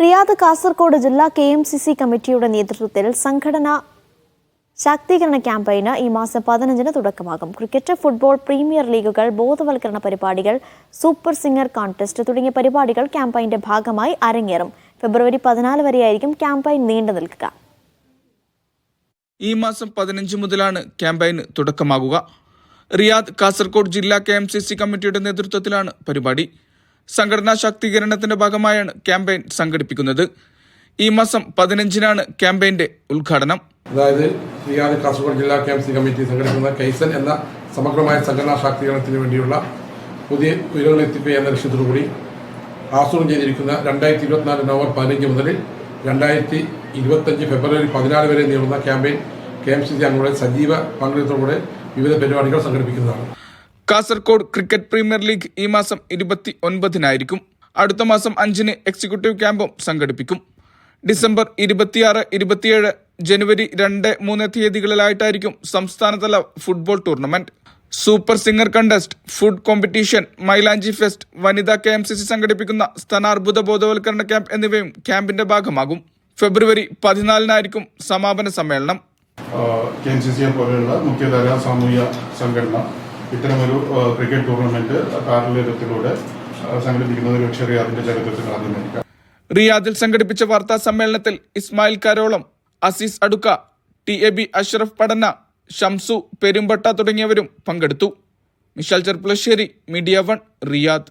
Riyadh Kasaragod ജില്ലാ K M C C കമ്മിറ്റിയുടെ നേതൃത്വത്തിൽ സംഘടന ശാക്തീകരണ ക്യാമ്പയിന് ഈ മാസം പതിനഞ്ചിന് തുടക്കമാകും. ക്രിക്കറ്റ് ഫുട്ബോൾ പ്രീമിയർ ലീഗുകൾ ബോധവൽക്കരണ പരിപാടികൾ സൂപ്പർ സിംഗർ കോൺടെസ്റ്റ് തുടങ്ങിയ പരിപാടികൾ ക്യാമ്പയിന്റെ ഭാഗമായി അരങ്ങേറും. ഫെബ്രുവരി പതിനാല് വരെയായിരിക്കും ക്യാമ്പയിൻ നീണ്ടു നിൽക്കുക. ഈ മാസം പതിനഞ്ച് മുതലാണ് ക്യാമ്പയിൻ തുടക്കമാകുക. റിയാദ് കാസർഗോഡ് ജില്ലാ കെ എം സി സി കമ്മിറ്റിയുടെ നേതൃത്വത്തിലാണ് പരിപാടി. സംഘടനാ ശാക്തീകരണത്തിന്റെ ഭാഗമായാണ് ക്യാമ്പയിൻ സംഘടിപ്പിക്കുന്നത്. ഈ മാസം പതിനഞ്ചിനാണ് ക്യാമ്പയിന്റെ ഉദ്ഘാടനം. അതായത് റിയാദ് കാസർഗോഡ് ജില്ലാ ക്യാമ്പ് കമ്മിറ്റി സംഘടിപ്പിക്കുന്ന കൈസൻ എന്ന സമഗ്രമായ സംഘടനാ ശാക്തീകരണത്തിന് വേണ്ടിയുള്ള പുതിയ ഉയരങ്ങളിലെത്തിക്കുക എന്ന ലക്ഷ്യത്തോടുകൂടി ആസൂത്രണം ചെയ്തിരിക്കുന്ന രണ്ടായിരത്തി ഇരുപത്തിനാല് നവംബർ പതിനഞ്ച് മുതൽ രണ്ടായിരത്തി ഇരുപത്തഞ്ച് ഫെബ്രുവരി പതിനാല് വരെ നീളുന്ന campaign K M C C അംഗങ്ങളുടെ സജീവ പങ്കെടുത്തോടെ വിവിധ പരിപാടികൾ സംഘടിപ്പിക്കുന്നതാണ്. കാസർഗോഡ് ക്രിക്കറ്റ് പ്രീമിയർ ലീഗ് ഈ മാസം ഇരുപത്തി ഒൻപതിനായിരിക്കും അടുത്ത മാസം അഞ്ചിന് എക്സിക്യൂട്ടീവ് ക്യാമ്പും സംഘടിപ്പിക്കും. ഡിസംബർ ഇരുപത്തിയാറ് ഇരുപത്തിയേഴ് ജനുവരി രണ്ട് മൂന്ന് തീയതികളിലായിട്ടായിരിക്കും സംസ്ഥാനതല football tournament. Super singer contest food competition മൈലാഞ്ചി ഫെസ്റ്റ് വനിതാ കെ എം സി സി സംഘടിപ്പിക്കുന്ന സ്ഥാനാർബുദ ബോധവൽക്കരണ ക്യാമ്പ് എന്നിവയും ക്യാമ്പിന്റെ ഭാഗമാകും. ഫെബ്രുവരി പതിനാലിനായിരിക്കും സമാപന സമ്മേളനം. കെ എം സി സിയെ പോലെയുള്ള മുഖ്യധാര സാമൂഹ്യ സംഘടന ഇത്തരമൊരു ക്രിക്കറ്റ് ടൂർണമെന്റ് കാർലത്തിലൂടെ സംഘടിപ്പിക്കുന്നത് ഒരു പക്ഷേ റിയാദിന്റെ ചരിത്രത്തിൽ ആദ്യമായിരിക്കാം റിയാദിൽ സംഘടിപ്പിച്ച വാർത്താ സമ്മേളനത്തിൽ Ismail Karolam Azeez Adukka T A B Ashraf Padanna Shamsu Perumbatta തുടങ്ങിയവരും പങ്കെടുത്തു. Mishal Cherpulassery media one Riyadh.